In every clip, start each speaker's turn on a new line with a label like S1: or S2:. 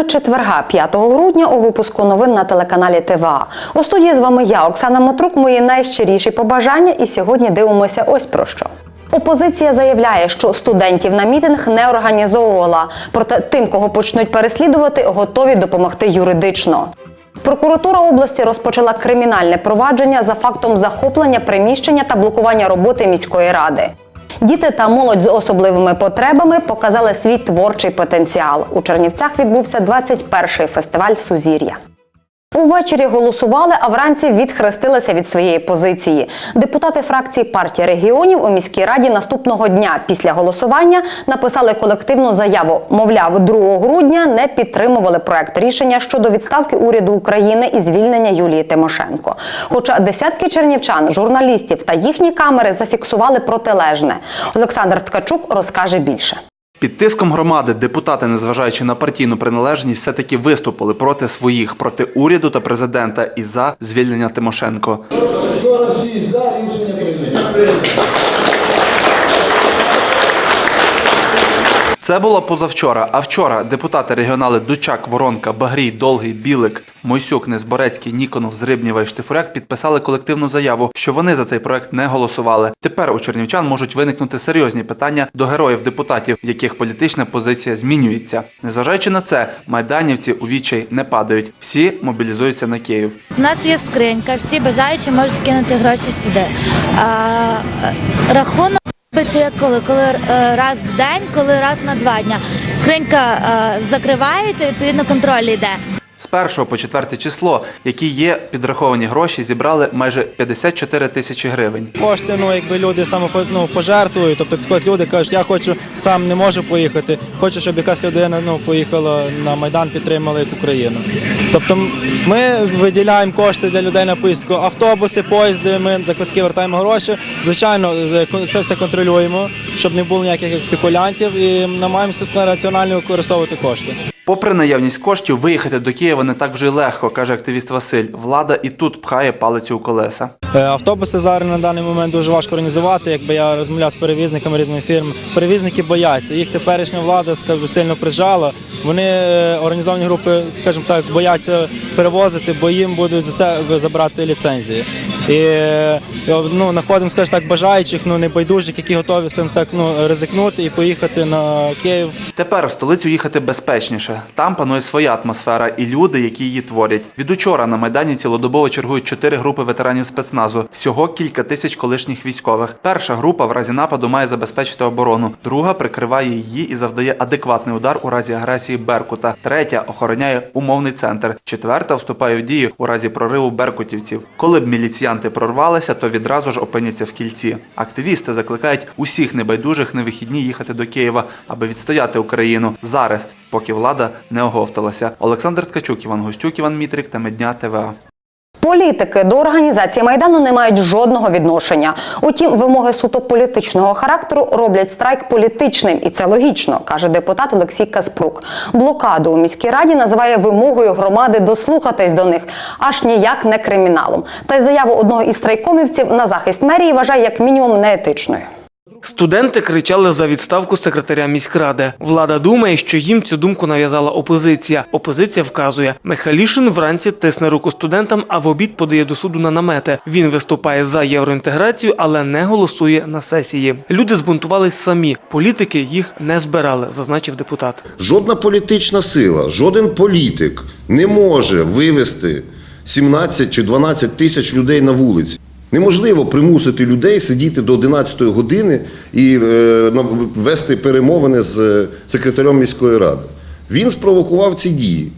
S1: Теми четверга, 5 грудня у випуску новин на телеканалі ТВА. У студії з вами я, Оксана Мотрук, мої найщиріші побажання. І сьогодні дивимося ось про що. Опозиція заявляє, що студентів на мітинг не організовувала. Проте тим, кого почнуть переслідувати, готові допомогти юридично. Прокуратура області розпочала кримінальне провадження за фактом захоплення приміщення та блокування роботи міської ради. Діти та молодь з особливими потребами показали свій творчий потенціал. У Чернівцях відбувся 21-й фестиваль Сузір'я. Увечері голосували, а вранці відхрестилися від своєї позиції. Депутати фракції партії регіонів у міській раді наступного дня після голосування написали колективну заяву. Мовляв, 2 грудня не підтримували проект рішення щодо відставки уряду України і звільнення Юлії Тимошенко. Хоча десятки чернівчан, журналістів та їхні камери зафіксували протилежне. Олександр Ткачук розкаже більше.
S2: Під тиском громади депутати, незважаючи на партійну приналежність, все-таки виступили проти своїх, проти уряду та президента і за звільнення Тимошенко.
S3: 46 за рішення прийнято.
S2: Це було позавчора. А вчора депутати регіонали Дучак, Воронка, Багрій, Долгий, Білик, Мойсюк, Незборецький, Ніконов, Зрибнєва і Штифуряк підписали колективну заяву, що вони за цей проект не голосували. Тепер у чернівчан можуть виникнути серйозні питання до героїв депутатів, в яких політична позиція змінюється. Незважаючи на це, майданівці у відчай не падають. Всі мобілізуються на Київ.
S4: У нас є скринька, всі бажаючі можуть кинути гроші сюди. А, рахунок робиться як коли, коли е, раз в день, коли раз на два дня. Скринька е, закривається, відповідно контроль йде.
S2: З 1 по 4 число, які є підраховані гроші, зібрали майже 54 тисячі гривень.
S5: Кошти, ну якби люди ну, пожертвують. Тобто от люди кажуть, я хочу сам не можу поїхати. Хочу, щоб якась людина ну поїхала на майдан, підтримала як Україну. Тобто ми виділяємо кошти для людей на поїздку, автобуси, поїзди. Ми за квитки вертаємо гроші. Звичайно, це все контролюємо, щоб не було ніяких спекулянтів і намагаємося раціонально використовувати кошти.
S2: Попри наявність коштів, виїхати до Києва не так вже й легко, каже активіст Василь. Влада і тут пхає палицю у колеса.
S5: Е, Автобуси зараз на даний момент дуже важко організувати. Якби я розмовляв з перевізниками різних фірм, перевізники бояться. Їх теперішня влада скажімо, сильно прижала. Вони е, організовані групи, скажімо так, бояться перевозити, бо їм будуть за це забрати ліцензії. І е, ну, знаходимо, скажімо так, бажаючих, ну небайдужих, які готові, скажімо так, ну ризикнути і поїхати на Київ.
S2: Тепер в столицю їхати безпечніше. Там панує своя атмосфера і люди, які її творять. Від учора на майдані цілодобово чергують чотири групи ветеранів спецназу. Всього кілька тисяч колишніх військових. Перша група в разі нападу має забезпечити оборону. Друга прикриває її і завдає адекватний удар у разі агресії Беркута. Третя охороняє умовний центр. Четверта вступає в дію у разі прориву беркутівців. Коли б міліціянти прорвалися, то відразу ж опиняться в кільці. Активісти закликають усіх небайдужих на вихідні їхати до Києва, аби відстояти Україну зараз, поки влада не оговталася. Олександр Ткачук, Іван Гостюк, Іван Мітрик та Медня ТВА.
S1: Політики до організації майдану не мають жодного відношення. Утім, вимоги суто політичного характеру роблять страйк політичним, і це логічно, каже депутат Олексій Каспрук. Блокаду у міській раді називає вимогою громади дослухатись до них, аж ніяк не криміналом. Та й заяву одного із страйкомівців на захист мерії вважає як мінімум неетичною.
S6: Студенти кричали за відставку секретаря міськради. Влада думає, що їм цю думку нав'язала опозиція. Опозиція вказує, Михайлішин вранці тисне руку студентам, а в обід подає до суду на намети. Він виступає за євроінтеграцію, але не голосує на сесії. Люди збунтувались самі. Політики їх не збирали, зазначив депутат.
S7: Жодна політична сила, жоден політик не може вивести 17 чи 12 тисяч людей на вулиці. Неможливо примусити людей сидіти до 11 години і е, вести перемовини з е, секретарем міської ради. Він спровокував ці дії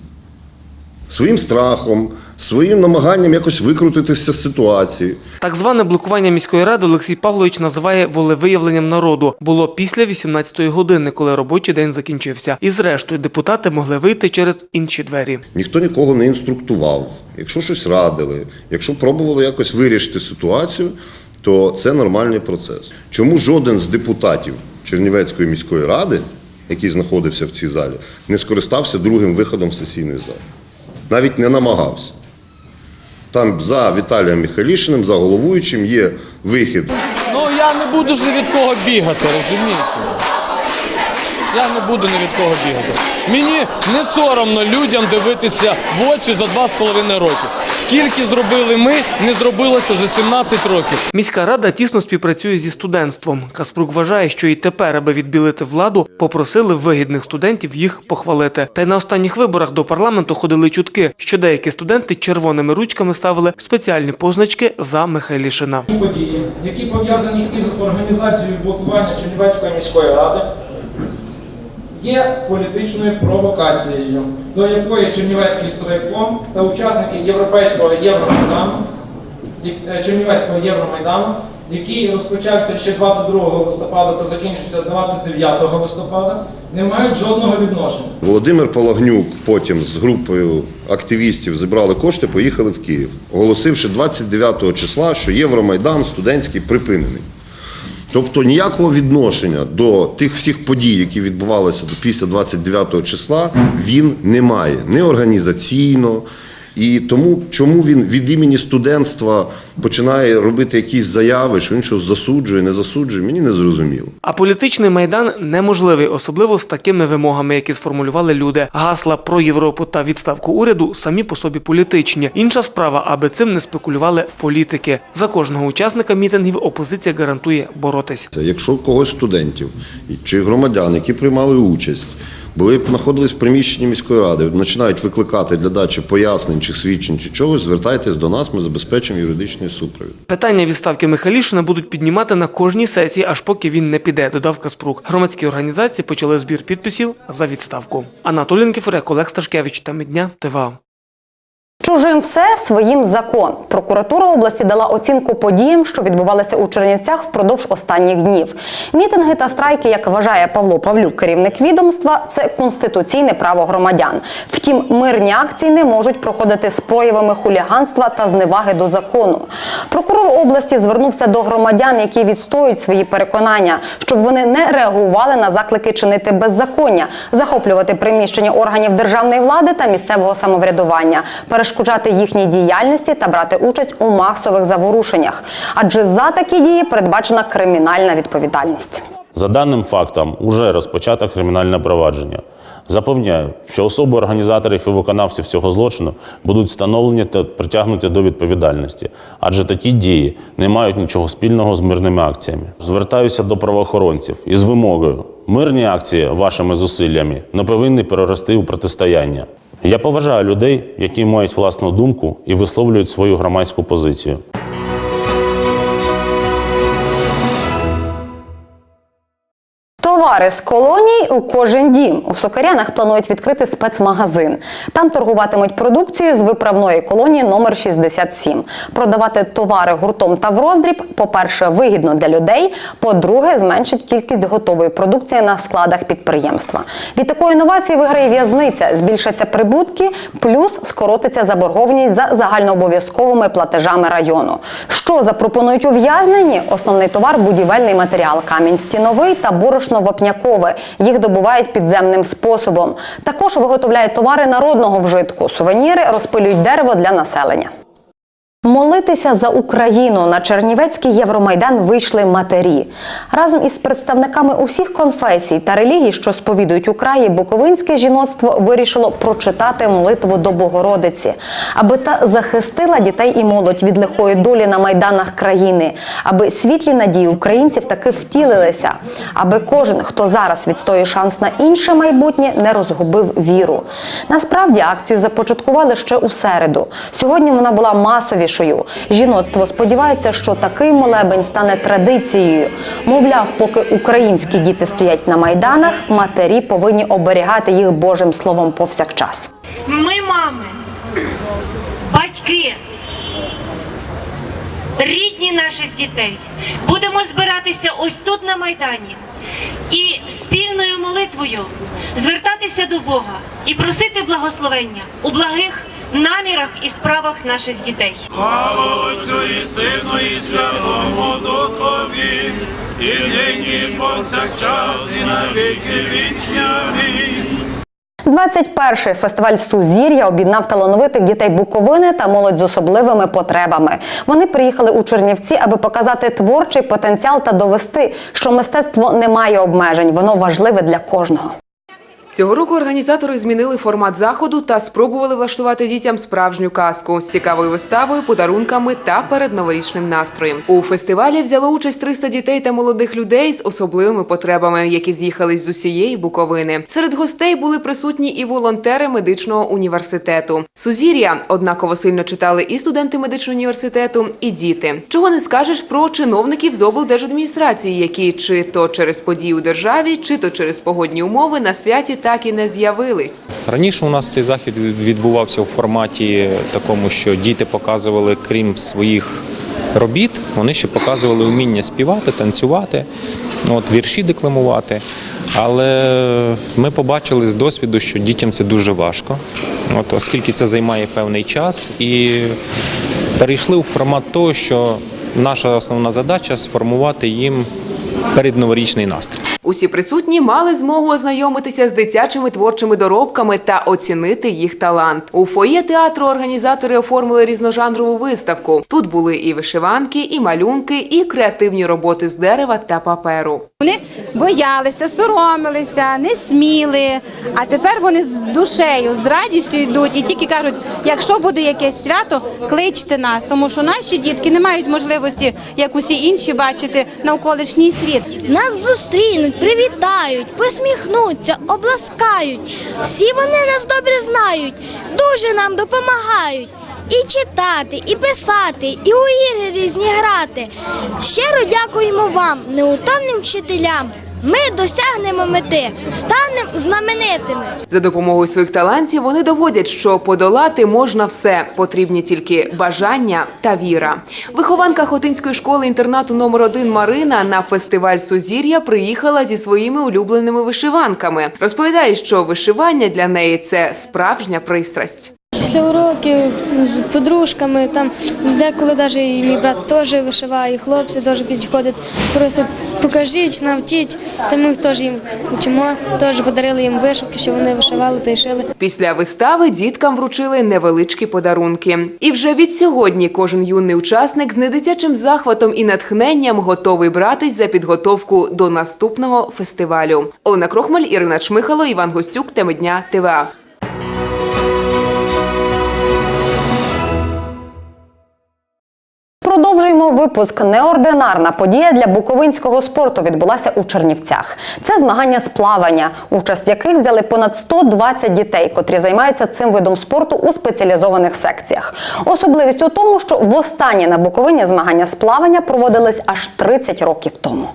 S7: своїм страхом, своїм намаганням якось викрутитися з ситуації.
S6: Так зване блокування міської ради Олексій Павлович називає волевиявленням народу. Було після 18-ї години, коли робочий день закінчився. І зрештою депутати могли вийти через інші двері.
S7: Ніхто нікого не інструктував. Якщо щось радили, якщо пробували якось вирішити ситуацію, то це нормальний процес. Чому жоден з депутатів Чернівецької міської ради, який знаходився в цій залі, не скористався другим виходом в сесійний зал? Навіть не намагався. Там за Віталієм Міхалішиним, за головуючим є вихід.
S3: Ну я не буду ж ні від кого бігати, розумієте? Я не буду ні від кого бігати. Мені не соромно людям дивитися в очі за два з половиною роки. Скільки зробили ми, не зробилося за 17 років.
S6: Міська рада тісно співпрацює зі студентством. Каспрук вважає, що і тепер, аби відбілити владу, попросили вигідних студентів їх похвалити. Та й на останніх виборах до парламенту ходили чутки, що деякі студенти червоними ручками ставили спеціальні позначки за Михайлішина.
S8: події, які пов'язані із організацією блокування Чернівецької міської ради, є політичною провокацією, до якої Чернівецький страйком та учасники Європейського Євромайдану, е, Чернівецького Євромайдану, який розпочався ще 22 листопада та закінчився 29 листопада, не мають жодного відношення.
S7: Володимир Палагнюк потім з групою активістів зібрали кошти, поїхали в Київ, оголосивши 29 числа, що Євромайдан студентський припинений. Тобто ніякого відношення до тих всіх подій, які відбувалися після 29 числа, він не має не організаційно. І тому, чому він від імені студентства починає робити якісь заяви, що він щось засуджує, не засуджує, мені не зрозуміло.
S6: А політичний майдан неможливий, особливо з такими вимогами, які сформулювали люди. Гасла про Європу та відставку уряду самі по собі політичні. Інша справа, аби цим не спекулювали політики. За кожного учасника мітингів опозиція гарантує боротись.
S7: Якщо когось студентів чи громадян, які приймали участь, були знаходились в приміщенні міської ради, починають викликати для дачі пояснень чи свідчень чи чогось, звертайтесь до нас, ми забезпечимо юридичний супровід.
S6: Питання відставки Михайлішина будуть піднімати на кожній сесії, аж поки він не піде, додав Каспрук. Громадські організації почали збір підписів за відставку. Анатолій Нікіфоряк, Олег Сташкевич, та дня, ТВА.
S1: Чужим все своїм закон. Прокуратура області дала оцінку подіям, що відбувалися у Чернівцях впродовж останніх днів. Мітинги та страйки, як вважає Павло Павлюк, керівник відомства, це конституційне право громадян. Втім, мирні акції не можуть проходити з проявами хуліганства та зневаги до закону. Прокурор області звернувся до громадян, які відстоюють свої переконання, щоб вони не реагували на заклики чинити беззаконня, захоплювати приміщення органів державної влади та місцевого самоврядування, перешкоджати їхній діяльності та брати участь у масових заворушеннях. Адже за такі дії передбачена кримінальна відповідальність.
S9: За даним фактом, уже розпочато кримінальне провадження. Запевняю, що особи організаторів і виконавців цього злочину будуть встановлені та притягнуті до відповідальності, адже такі дії не мають нічого спільного з мирними акціями. Звертаюся до правоохоронців із вимогою: мирні акції вашими зусиллями не повинні перерости у протистояння. Я поважаю людей, які мають власну думку і висловлюють свою громадську позицію.
S1: Товари з колоній у кожен дім. У Сокарянах планують відкрити спецмагазин. Там торгуватимуть продукцією з виправної колонії номер 67. Продавати товари гуртом та в роздріб, по-перше, вигідно для людей, по-друге, зменшить кількість готової продукції на складах підприємства. Від такої інновації виграє в'язниця, збільшаться прибутки, плюс скоротиться заборгованість за загальнообов'язковими платежами району. Що запропонують ув'язнені? Основний товар будівельний матеріал, камінь стіновий та борошно вапнякове. Їх добувають підземним способом. Також виготовляють товари народного вжитку, сувеніри, розпилюють дерево для населення. Молитися за Україну на Чернівецький Євромайдан вийшли матері. Разом із представниками усіх конфесій та релігій, що сповідують у Буковинське жіноцтво вирішило прочитати молитву до Богородиці, аби та захистила дітей і молодь від лихої долі на майданах країни, аби світлі надії українців таки втілилися, аби кожен, хто зараз відстоює шанс на інше майбутнє, не розгубив віру. Насправді акцію започаткували ще у середу. Сьогодні вона була масовішою. Жіноцтво сподівається, що такий молебень стане традицією. Мовляв, поки українські діти стоять на майданах, матері повинні оберігати їх Божим словом повсякчас.
S10: Ми, мами, батьки, рідні наших дітей, будемо збиратися ось тут на Майдані і спільною молитвою звертатися до Бога і просити благословення у благих намірах і справах наших дітей.
S11: Отцю і Сину, і Святому Духові, і нині, і повсякчас, і на віки вічні. Амінь.
S1: 21-й фестиваль Сузір'я об'єднав талановитих дітей Буковини та молодь з особливими потребами. Вони приїхали у Чернівці, аби показати творчий потенціал та довести, що мистецтво не має обмежень, воно важливе для кожного.
S12: Цього року організатори змінили формат заходу та спробували влаштувати дітям справжню казку з цікавою виставою, подарунками та передноворічним настроєм. У фестивалі взяло участь 300 дітей та молодих людей з особливими потребами, які з'їхались з усієї Буковини. Серед гостей були присутні і волонтери медичного університету. Сузір'я однаково сильно читали і студенти медичного університету, і діти. Чого не скажеш про чиновників з облдержадміністрації, які чи то через події у державі, чи то через погодні умови на святі так і не з'явились.
S13: Раніше у нас цей захід відбувався в форматі такому, що діти показували, крім своїх робіт, вони ще показували вміння співати, танцювати, от, вірші декламувати. Але ми побачили з досвіду, що дітям це дуже важко, от, оскільки це займає певний час, і перейшли у формат того, що наша основна задача сформувати їм передноворічний настрій.
S12: Усі присутні мали змогу ознайомитися з дитячими творчими доробками та оцінити їх талант. У фоє театру організатори оформили різножанрову виставку. Тут були і вишиванки, і малюнки, і креативні роботи з дерева та паперу.
S14: Вони боялися, соромилися, не сміли. А тепер вони з душею, з радістю йдуть і тільки кажуть, якщо буде якесь свято, кличте нас, тому що наші дітки не мають можливості, як усі інші, бачити навколишній світ.
S15: Нас зустрінуть, привітають, посміхнуться, обласкають. Всі вони нас добре знають, дуже нам допомагають. І читати, і писати, і у ігри різні грати. Щиро дякуємо вам, неутомним вчителям. Ми досягнемо мети, станемо знаменитими.
S12: За допомогою своїх талантів вони доводять, що подолати можна все. Потрібні тільки бажання та віра. Вихованка Хотинської школи інтернату номер 1 Марина на фестиваль Сузір'я приїхала зі своїми улюбленими вишиванками. Розповідає, що вишивання для неї це справжня пристрасть.
S15: Після уроків з подружками, там деколи навіть і мій брат теж вишиває, і хлопці теж підходять. Просто покажіть, навчіть. Та ми теж їм вчимо, теж подарили їм вишивки, що вони вишивали та й шили.
S12: Після вистави діткам вручили невеличкі подарунки. І вже від сьогодні кожен юний учасник з недитячим захватом і натхненням готовий братись за підготовку до наступного фестивалю. Олена Крохмаль, Ірина Чмихало, Іван Гостюк, Теми дня ТВА.
S1: Продовжуємо випуск. Неординарна подія для буковинського спорту відбулася у Чернівцях. Це змагання з плавання, участь в яких взяли понад 120 дітей, котрі займаються цим видом спорту у спеціалізованих секціях. Особливість у тому, що востаннє на Буковині змагання з плавання проводились аж 30 років тому.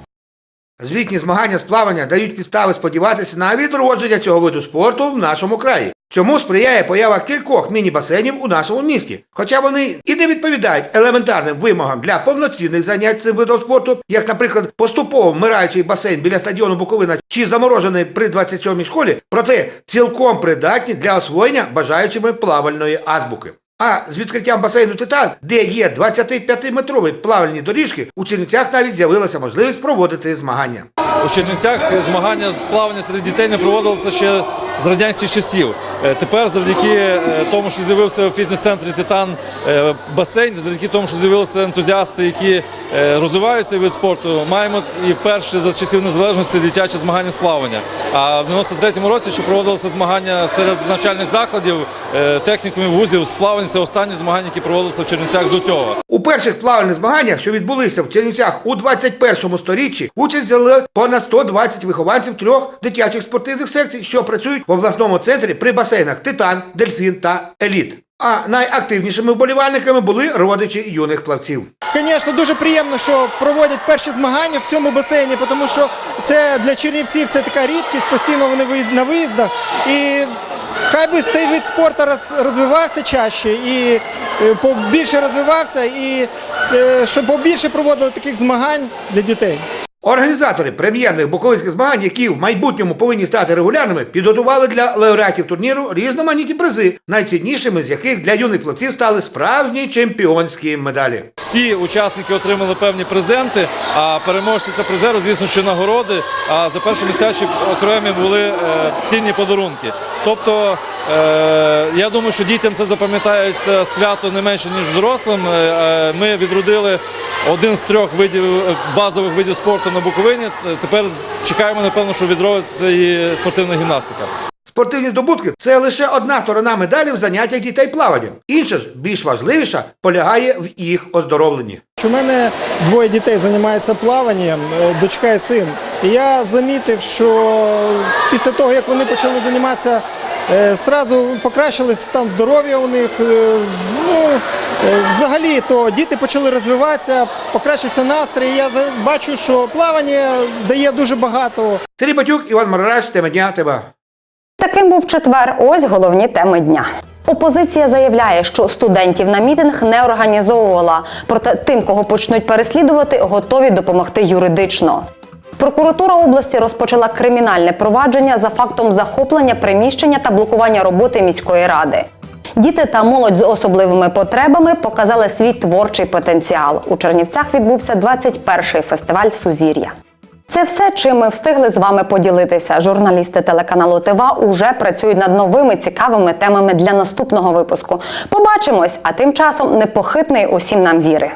S16: Звітні змагання з плавання дають підстави сподіватися на відродження цього виду спорту в нашому краї. Цьому сприяє поява кількох міні-басейнів у нашому місті. Хоча вони і не відповідають елементарним вимогам для повноцінних занять цим видом спорту, як, наприклад, поступово вмираючий басейн біля стадіону Буковина чи заморожений при 27-й школі, проте цілком придатні для освоєння бажаючими плавальної азбуки. А з відкриттям басейну Титан, де є 25-метрові плавальні доріжки, у Чернівцях навіть з'явилася можливість проводити змагання.
S3: У Чернівцях змагання з плавання серед дітей не проводилося ще з радянських часів. Е, Тепер, завдяки е, тому, що з'явився у фітнес-центрі Титан е, басейн, завдяки тому, що з'явилися ентузіасти, які розвивають цей вид спорту, маємо і перше за часів незалежності дитяче змагання з плавання. А в 93-му році, що проводилися змагання серед навчальних закладів, технікумів, вузів з плавання, це останні змагання, які проводилися в Чернівцях до цього.
S16: У перших плавальних змаганнях, що відбулися в Чернівцях у 21 сторіччі, участь взяли понад 120 вихованців трьох дитячих спортивних секцій, що працюють в обласному центрі при басейнах Титан, Дельфін та Еліт. А найактивнішими вболівальниками були родичі юних плавців.
S5: Звісно, дуже приємно, що проводять перші змагання в цьому басейні, тому що це для чернівців це така рідкість, постійно вони на виїздах. І хай би цей вид спорту роз- розвивався чаще і е, побільше розвивався, і е, щоб побільше проводили таких змагань для дітей.
S16: Організатори прем'єрних буковинських змагань, які в майбутньому повинні стати регулярними, підготували для лауреатів турніру різноманітні призи, найціннішими з яких для юних плавців стали справжні чемпіонські медалі.
S3: Всі учасники отримали певні презенти, а переможці та призери, звісно, що нагороди. А за перші місця окремі були е, цінні подарунки. Тобто, я думаю, що дітям це запам'ятається свято не менше ніж дорослим. Е, е, ми відродили один з трьох видів е, базових видів спорту на Буковині. Е, Тепер чекаємо, напевно, що відродиться і спортивна гімнастика.
S16: Спортивні здобутки це лише одна сторона медалі в заняттях дітей плаванням. Інша ж, більш важливіша, полягає в їх оздоровленні.
S17: У мене двоє дітей займаються плаванням, е, дочка і син. І я замітив, що після того, як вони почали займатися, е, зразу покращилось стан здоров'я у них. Е, Ну, е, взагалі, то діти почали розвиватися, покращився настрій. Я бачу, що плавання дає дуже багато.
S16: Сергій Батюк, Іван Марараш, тема дня, тебе.
S1: Таким був четвер. Ось головні теми дня. Опозиція заявляє, що студентів на мітинг не організовувала. Проте тим, кого почнуть переслідувати, готові допомогти юридично. Прокуратура області розпочала кримінальне провадження за фактом захоплення приміщення та блокування роботи міської ради. Діти та молодь з особливими потребами показали свій творчий потенціал. У Чернівцях відбувся 21-й фестиваль Сузір'я. Це все, чим ми встигли з вами поділитися. Журналісти телеканалу ТИВА уже працюють над новими цікавими темами для наступного випуску. Побачимось, а тим часом непохитний усім нам віри.